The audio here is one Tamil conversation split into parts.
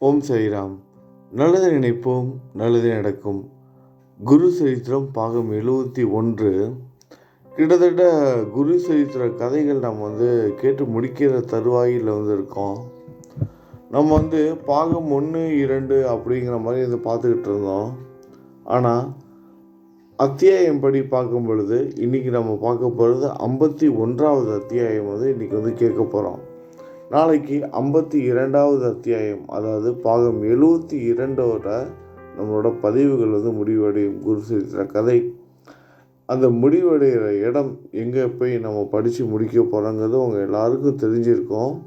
ஓம் சரிராம் நல்லது நினைப்போம் நல்லது நடக்கும். குரு சரித்திரம் பாகம் எழுபத்தி ஒன்று. கிட்டத்தட்ட குரு சரித்திர கதைகள் நம்ம வந்து கேட்டு முடிக்கிற தருவாயில் வந்து இருக்கோம். நம்ம வந்து பாகம் ஒன்று இரண்டு அப்படிங்கிற மாதிரி வந்து பார்த்துக்கிட்டு இருந்தோம். ஆனால் அத்தியாயம் படி பார்க்கும் பொழுது இன்றைக்கி நம்ம பார்க்க போகிறது ஐம்பத்தி ஒன்றாவது அத்தியாயம் வந்து இன்றைக்கி வந்து கேட்க போகிறோம் நாளைக்கு ஐம்பத்தி இரண்டாவது அத்தியாயம் அதாவது பாகம் எழுபத்தி இரண்டோட நம்மளோட பதிவுகள் வந்து முடிவடையும். குரு சரித்திர கதை. அந்த முடிவடைகிற இடம் எங்கே போய் நம்ம படித்து முடிக்க போகிறோங்கிறது உங்கள் எல்லாருக்கும் தெரிஞ்சிருக்கோம்.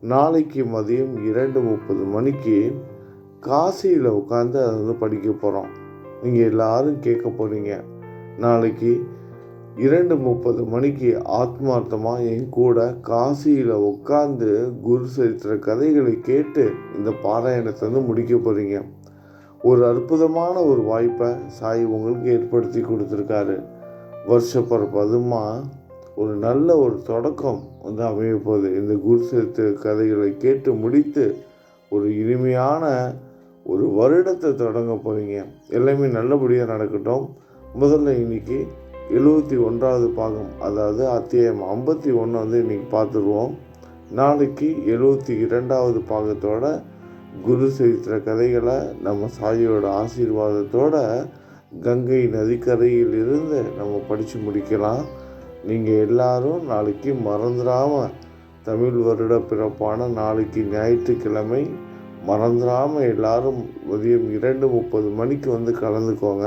நாளைக்கு மதியம் இரண்டு முப்பது மணிக்கு காசியில் உட்காந்து அதை வந்து படிக்க போகிறோம் நீங்கள் எல்லோரும் கேட்க போகிறீங்க நாளைக்கு இரண்டு முப்பது மணிக்கு ஆத்மார்த்தமாக என் கூட காசியில் உட்காந்து குரு சரித்திர கதைகளை கேட்டு இந்த பாராயணத்தை வந்து முடிக்க போகிறீங்க ஒரு அற்புதமான ஒரு வாய்ப்பை சாய் உங்களுக்கு ஏற்படுத்தி கொடுத்துருக்காரு. வருஷ அதுமா ஒரு நல்ல ஒரு தொடக்கம் வந்து அமைய போகுது. இந்த குரு சரித்திர கதைகளை கேட்டு முடித்து ஒரு இனிமையான ஒரு வருடத்தை தொடங்க போகிறீங்க எல்லாமே நல்லபடியாக நடக்கட்டும். முதல்ல இன்னைக்கு எழுபத்தி ஒன்றாவது பாகம் அதாவது அத்தியாயம் ஐம்பத்தி ஒன்று வந்து இன்றைக்கி பார்த்துருவோம். நாளைக்கு எழுபத்தி இரண்டாவது பாகத்தோட குரு சரித்திர கதைகளை நம்ம சாயியோட ஆசீர்வாதத்தோட கங்கை நதிக்கரையில் இருந்து நம்ம படித்து முடிக்கலாம். நீங்கள் எல்லாரும் நாளைக்கு மறந்துடாமல் தமிழ் வருட பிறப்பான நாளைக்கு ஞாயிற்றுக்கிழமை மறந்துடாமல் எல்லாரும் மதியம் இரண்டு முப்பது மணிக்கு வந்து கலந்துக்கோங்க.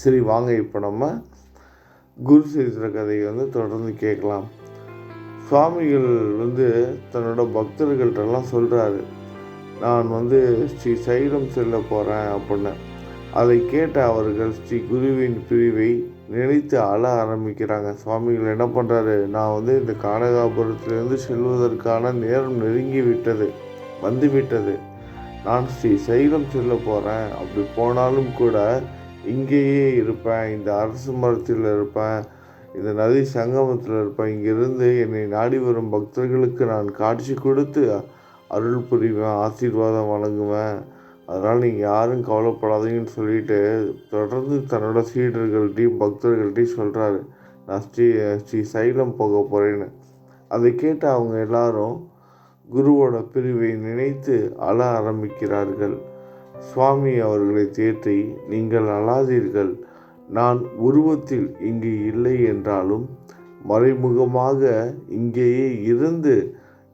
சரி வாங்க இப்போ நம்ம குரு சரித்திர கதையை வந்து தொடர்ந்து கேட்கலாம். சுவாமிகள் வந்து தன்னோட பக்தர்கள்ட்டெல்லாம் சொல்கிறாரு நான் வந்து ஸ்ரீ சைலம் செல்ல போகிறேன் அப்படின்னு. அதை கேட்ட அவர்கள் ஸ்ரீ குருவின் பிரிவை நினைத்து அழ ஆரம்பிக்கிறாங்க. சுவாமிகள் என்ன பண்ணுறாரு நான் வந்து இந்த கானகாபுரத்திலிருந்து செல்வதற்கான நேரம் நெருங்கி விட்டது வந்து விட்டது நான் ஸ்ரீ சைலம் செல்ல போகிறேன் அப்படி போனாலும் கூட இங்கேயே இருப்பேன் இந்த அரசு மரத்தில் இருப்பேன் இந்த நதி சங்கமத்தில் இருப்பேன். இங்கிருந்து என்னை நாடி வரும் பக்தர்களுக்கு நான் காட்சி கொடுத்து அருள் புரிவேன் ஆசீர்வாதம் வழங்குவேன். அதனால் நீங்கள் யாரும் கவலைப்படாதீங்கன்னு சொல்லிட்டு தொடர்ந்து தன்னோட சீடர்கள்ட்டையும் பக்தர்கள்ட்டையும் சொல்கிறாரு நான் ஸ்ரீ ஸ்ரீ சைலம் போக போகிறேன்னு அதை கேட்டு அவங்க எல்லாரும் குருவோட பிரிவை நினைத்து அழ ஆரம்பிக்கிறார்கள். சுவாமி அவர்களை தேற்றி நீங்கள் அழாதீர்கள் நான் உருவத்தில் இங்கு இல்லை என்றாலும் மறைமுகமாக இங்கேயே இருந்து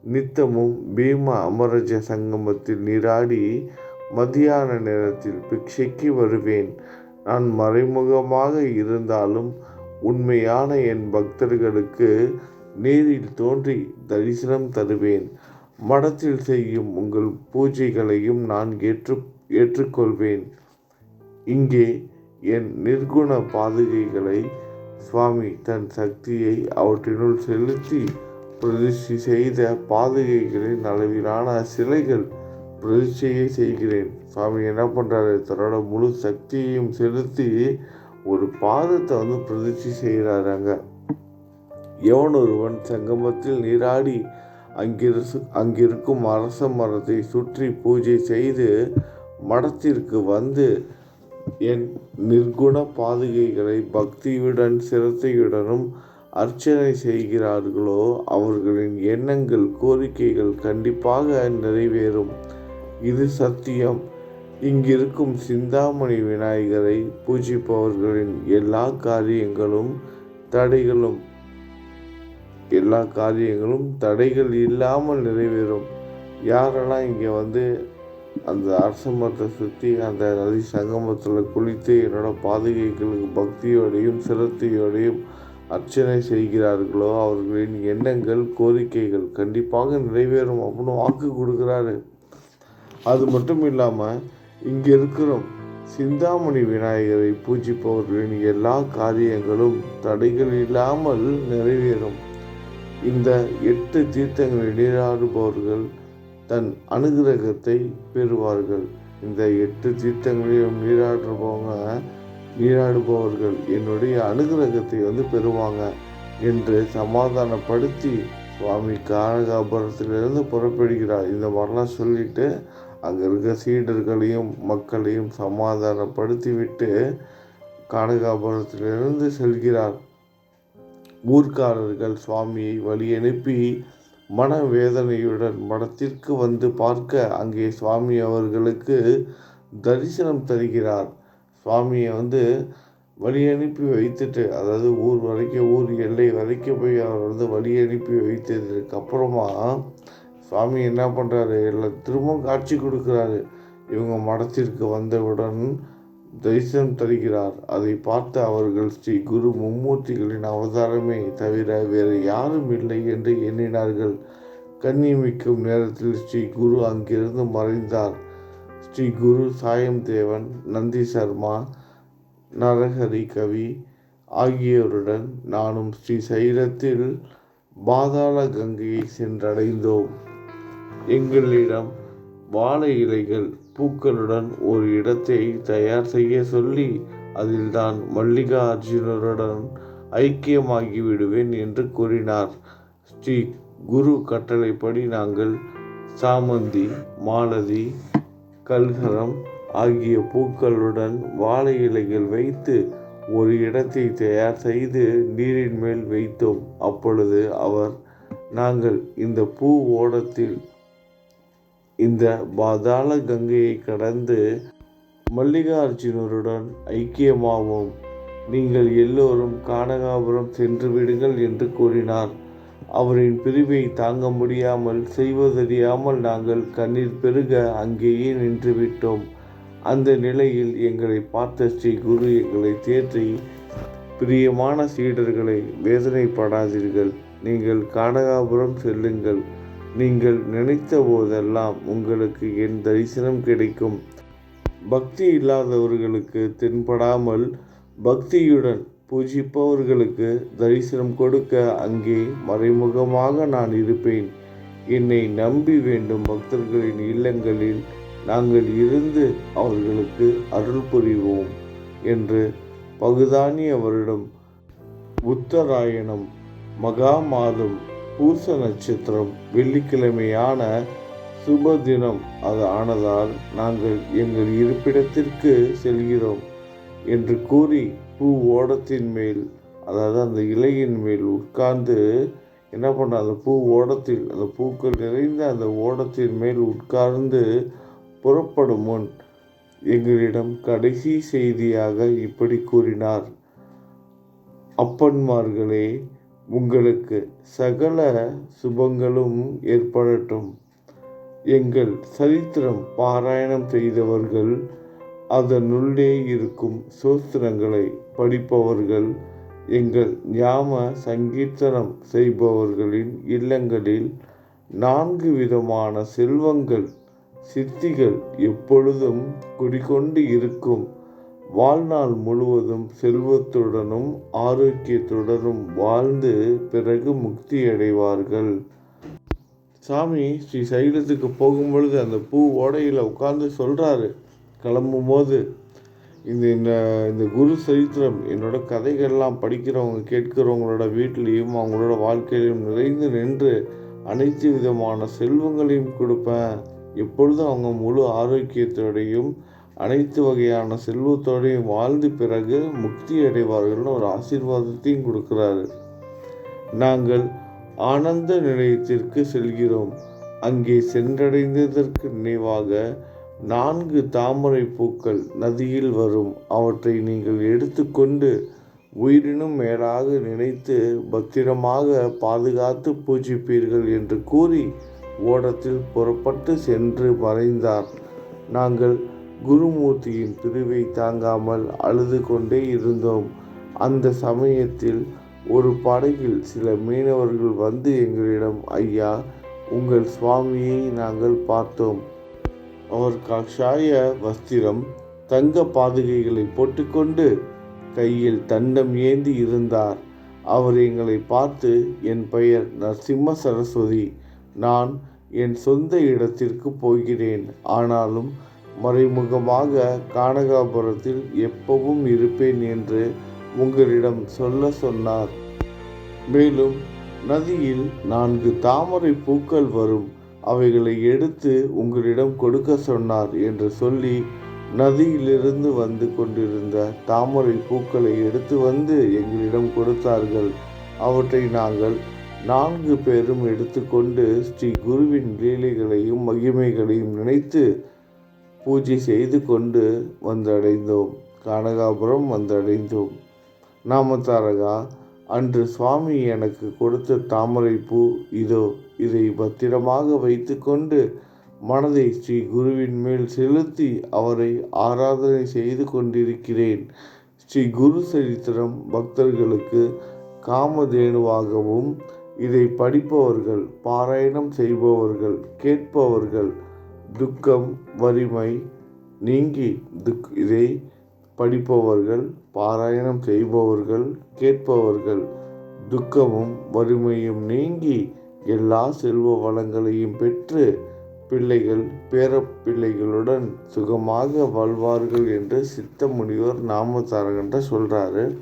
நித்தமும் பீம அமரஜ சங்கமத்தில் நீராடி மதியான நேரத்தில் பிக்ஷைக்கு வருவேன். நான் மறைமுகமாக இருந்தாலும் உண்மையான என் பக்தர்களுக்கு நீரில் தோன்றி தரிசனம் தருவேன். மடத்தில் செய்யும் உங்கள் பூஜைகளையும் நான் ஏற்று ஏற்றுக்கொள்வேன். இங்கே என் நிர்குண பாதுகைகளை சுவாமி தன் சக்தியை அவற்றினுள் செலுத்தி பிரதிஷ்டி செய்த பாதுகைகளின் அளவிலான சிலைகள் பிரதிஷ்டையை செய்கிறேன். சுவாமி என்ன பண்ணுறாரு தன்னோட முழு சக்தியையும் செலுத்தி ஒரு பாதத்தை வந்து பிரதிஷ்டி செய்கிறாராங்க எவன் ஒருவன் சங்கமத்தில் நீராடி அங்கிரு அங்கிருக்கும் அரச மரத்தை சுற்றி பூஜை செய்து மடத்திற்கு வந்து என் நிர்குண பாதுகைகளை பக்தியுடன் சிரத்தையுடனும் அர்ச்சனை செய்கிறார்களோ அவர்களின் எண்ணங்கள் கோரிக்கைகள் கண்டிப்பாக நிறைவேறும். இது சத்தியம். இங்கிருக்கும் சிந்தாமணி விநாயகரை பூஜிப்பவர்களின் எல்லா காரியங்களும் தடைகளும் எல்லா காரியங்களும் தடைகள் இல்லாமல் நிறைவேறும். யாரெல்லாம் இங்கே வந்து அந்த அரச மரத்தை சுற்றி அந்த நதி சங்கமத்தில் குளித்து என்னோட பாதுகைகளுக்கு பக்தியோடையும் சிரத்தையோடையும் அர்ச்சனை செய்கிறார்களோ அவர்களின் எண்ணங்கள் கோரிக்கைகள் கண்டிப்பாக நிறைவேறும் அப்படின்னு வாக்கு கொடுக்குறாரு. அது மட்டும் இல்லாமல் இங்கே இருக்கிறோம் சிந்தாமணி விநாயகரை பூஜிப்பவர்களின் எல்லா காரியங்களும் தடைகள் இல்லாமல் நிறைவேறும். இந்த எட்டு தீர்த்தங்களை நீராடுபவர்கள் தன் அனுகிரகத்தை பெறுவார்கள். இந்த எட்டு தீர்த்தங்களையும் நீராடுபவங்க நீராடுபவர்கள் என்னுடைய அனுகிரகத்தை வந்து பெறுவாங்க என்று சமாதானப்படுத்தி சுவாமி காரகாபுரத்திலிருந்து புறப்படுகிறார். இந்த மாதிரிலாம் சொல்லிட்டு அங்கே இருக்க சீடர்களையும் மக்களையும் சமாதானப்படுத்தி விட்டு கானகாபுரத்திலிருந்து செல்கிறார். ஊர்க்காரர்கள் சுவாமியை வழி அனுப்பி மனவேதனையுடன் மடத்திற்கு வந்து பார்க்க அங்கே சுவாமி அவர்களுக்கு தரிசனம் தருகிறார். சுவாமியை வந்து வழி அனுப்பி வைத்துட்டு அதாவது ஊர் வரைக்கும் ஊர் எல்லை வரைக்கும் போய் அவர் வந்து வழி அனுப்பி வைத்ததுக்கு அப்புறமா சுவாமி என்ன பண்ணுறாரு எல்லாம் திரும்பவும் காட்சி கொடுக்குறாரு. இவங்க மடத்திற்கு வந்தவுடன் தரிசனம் தருகிறார். அதை பார்த்த அவர்கள் ஸ்ரீ குரு மும்மூர்த்திகளின் அவதாரமே தவிர வேறு யாரும் இல்லை என்று எண்ணினார்கள். கண்ணியமிக்கும் நேரத்தில் ஸ்ரீ குரு அங்கிருந்து மறைந்தார். ஸ்ரீ குரு சாயம் தேவன் நந்தி சர்மா நரஹரி கவி ஆகியோருடன் நானும் ஸ்ரீ சைரத்தில் பாதாள கங்கையை சென்றடைந்தோம். எங்களிடம் வாழை இலைகள் பூக்களுடன் ஒரு இடத்தை தயார் செய்ய சொல்லி அதில்தான் மல்லிகா அர்ஜுனருடன் ஐக்கியமாகி விடுவேன் என்று கூறினார். ஸ்ரீ குரு கட்டளைப்படி நாங்கள் சாமந்தி மாலதி கல்கரம் ஆகிய பூக்களுடன் வாழை இலைகள் வைத்து ஒரு இடத்தை தயார் செய்து நீரின் மேல் வைத்தோம். அப்பொழுது அவர் நாங்கள் இந்த பூ ஓடத்தில் இந்த பாதாள கங்கையை கடந்து மல்லிகார்ஜுனருடன் ஐக்கியமாவோம். நீங்கள் எல்லோரும் கானகாபுரம் சென்று விடுங்கள் என்று கூறினார். அவரின் பிரிவை தாங்க முடியாமல் செய்வதறியாமல் நாங்கள் கண்ணீர் பெருக அங்கேயே நின்றுவிட்டோம் அந்த நிலையில் எங்களை பார்த்த ஸ்ரீ குரு எங்களை தேற்றி பிரியமான சீடர்களை வேதனைப்படாதீர்கள். நீங்கள் கானகாபுரம் செல்லுங்கள். நீங்கள் நினைத்த போதெல்லாம் உங்களுக்கு என் தரிசனம் கிடைக்கும். பக்தி இல்லாதவர்களுக்கு தென்படாமல் பக்தியுடன் பூஜிப்பவர்களுக்கு தரிசனம் கொடுக்க அங்கே மறைமுகமாக நான் இருப்பேன். என்னை நம்பி வேண்டும் பக்தர்களின் இல்லங்களில் நாங்கள் இருந்து அவர்களுக்கு அருள் புரிவோம் என்று பகுதானி அவரிடம் உத்தராயணம் மகா மாதம் பூச நட்சத்திரம் வெள்ளிக்கிழமையான சுப தினம் அது ஆனதால் நாங்கள் எங்கள் இருப்பிடத்திற்கு செல்கிறோம் என்று கூறி பூ ஓடத்தின் மேல் அதாவது அந்த இலையின் மேல் உட்கார்ந்து என்ன பண்ண அந்த பூ ஓடத்தில் அந்த பூக்கள் நிறைந்த அந்த ஓடத்தின் மேல் உட்கார்ந்து புறப்படும் முன் எங்களிடம் கடைசி செய்தியாக இப்படி கூறினார். அப்பன்மார்களே உங்களுக்கு சகல சுபங்களும் ஏற்படட்டும். எங்கள் சரித்திரம் பாராயணம் செய்தவர்கள் அதனுள்ளே இருக்கும் சோஸ்திரங்களை படிப்பவர்கள் எங்கள் ஞாம சங்கீர்த்தனம் செய்பவர்களின் இல்லங்களில் நான்கு விதமான செல்வங்கள் சித்திகள் எப்பொழுதும் குடிகொண்டு இருக்கும். வாழ்நாள் முழுவதும் செல்வத்துடனும் ஆரோக்கியத்துடனும் வாழ்ந்து பிறகு முக்தி அடைவார்கள் சாமி ஸ்ரீ சைலத்துக்கு போகும்பொழுது அந்த பூ ஓடையில் உட்கார்ந்து சொல்கிறாரு கிளம்பும் போது இந்த இந்த குரு சரித்திரம் என்னோட கதைகள்லாம் படிக்கிறவங்க கேட்கிறவங்களோட வீட்லேயும் அவங்களோட வாழ்க்கையிலும் நிறைந்து நின்று அனைத்து விதமான செல்வங்களையும் கொடுப்பேன். எப்பொழுதும் அவங்க முழு ஆரோக்கியத்தோடையும் அனைத்து வகையான செல்வத்தோடையும் வாழ்ந்து பிறகு முக்தி அடைவார்கள்னு ஒரு ஆசீர்வாதத்தையும் கொடுக்குறாரு. நாங்கள் ஆனந்த நிலையத்திற்கு செல்கிறோம். அங்கே சென்றடைந்ததற்கு நினைவாக நான்கு தாமரை பூக்கள் நதியில் வரும். அவற்றை நீங்கள் எடுத்துக்கொண்டு உயிரினும் மேலாக நினைத்து பத்திரமாக பாதுகாத்து பூஜிப்பீர்கள் என்று கூறி ஓடத்தில் புறப்பட்டு சென்று மறைந்தார். நாங்கள் குருமூர்த்தியின் பிரிவை தாங்காமல் அழுது கொண்டே இருந்தோம். அந்த சமயத்தில் ஒரு படகில் சில மீனவர்கள் வந்து எங்களிடம் ஐயா உங்கள் சுவாமியை நாங்கள் பார்த்தோம். அவர் கஷாய வஸ்திரம் தங்க பாதுகைகளை போட்டுக்கொண்டு கையில் தண்டம் ஏந்தி இருந்தார். அவர் எங்களை பார்த்து என் பெயர் நரசிம்ம சரஸ்வதி. நான் என் சொந்த இடத்திற்கு போகிறேன். ஆனாலும் மறைமுகமாக கானகாபுரத்தில் எப்பவும் இருப்பேன் என்று உங்களிடம் சொல்ல சொன்னார். மேலும் நதியில் நான்கு தாமரை பூக்கள் வரும். அவைகளை எடுத்து உங்களிடம் கொடுக்க சொன்னார் என்று சொல்லி நதியிலிருந்து வந்து கொண்டிருந்த தாமரை பூக்களை எடுத்து வந்து எங்களிடம் கொடுத்தார்கள். அவற்றை நாங்கள் நான்கு பேரும் எடுத்துக்கொண்டு ஸ்ரீ குருவின் லீலைகளையும் மகிமைகளையும் நினைத்து பூஜை செய்து கொண்டு வந்தடைந்தோம். கனகாபுரம் வந்தடைந்தோம். நாமத்தாரகா அன்று சுவாமி எனக்கு கொடுத்த தாமரை பூ இதோ இதை பத்திரமாக வைத்துக்கொண்டு மனதை ஸ்ரீ குருவின் மேல் செலுத்தி அவரை ஆராதனை செய்து கொண்டிருக்கிறேன். ஸ்ரீ குரு சரித்திரம் பக்தர்களுக்கு காமதேனுவாகவும் இதை படிப்பவர்கள் பாராயணம் செய்பவர்கள் கேட்பவர்கள் துக்கம் வறுமை நீங்கி துக் இதை படிப்பவர்கள் பாராயணம் செய்பவர்கள் கேட்பவர்கள் துக்கமும் வறுமையும் நீங்கி எல்லா செல்வ வளங்களையும் பெற்று பிள்ளைகள் பேரப்பிள்ளைகளுடன் சுகமாக வாழ்வார்கள் என்று சித்த முனிவர் நாமதாரகன்ற சொல்கிறாரு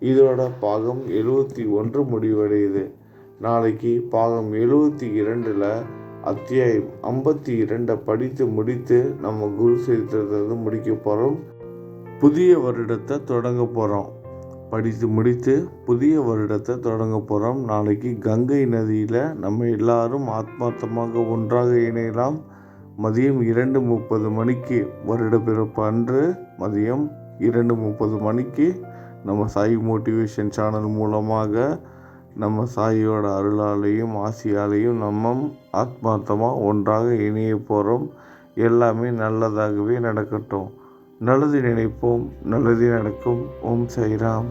இதோட பாகம் எழுபத்தி ஒன்று முடிவடையுது. நாளைக்கு பாகம் எழுபத்தி இரண்டில் அத்தியாயம் ஐம்பத்தி இரண்டை படித்து முடித்து நம்ம குரு சரித்திரத்தை வந்து முடிக்க போகிறோம் புதிய வருடத்தை தொடங்க போகிறோம் படித்து முடித்து புதிய வருடத்தை தொடங்க போகிறோம் நாளைக்கு கங்கை நதியில் நம்ம எல்லாரும் ஆத்மார்த்தமாக ஒன்றாக இணையலாம். மதியம் இரண்டு முப்பது மணிக்கு வருட பிறப்பு அன்று மதியம் இரண்டு முப்பது மணிக்கு நம்ம சாய் மோட்டிவேஷன் சேனல் மூலமாக நம்ம சாயியோட அருளாலையும் ஆசியாலையும் நம்ம ஆத்மார்த்தமாக ஒன்றாக இணைய போகிறோம் எல்லாமே நல்லதாகவே நடக்கட்டும். நல்லது நினைப்போம் நல்லது நடக்கும். ஓம் சைராம்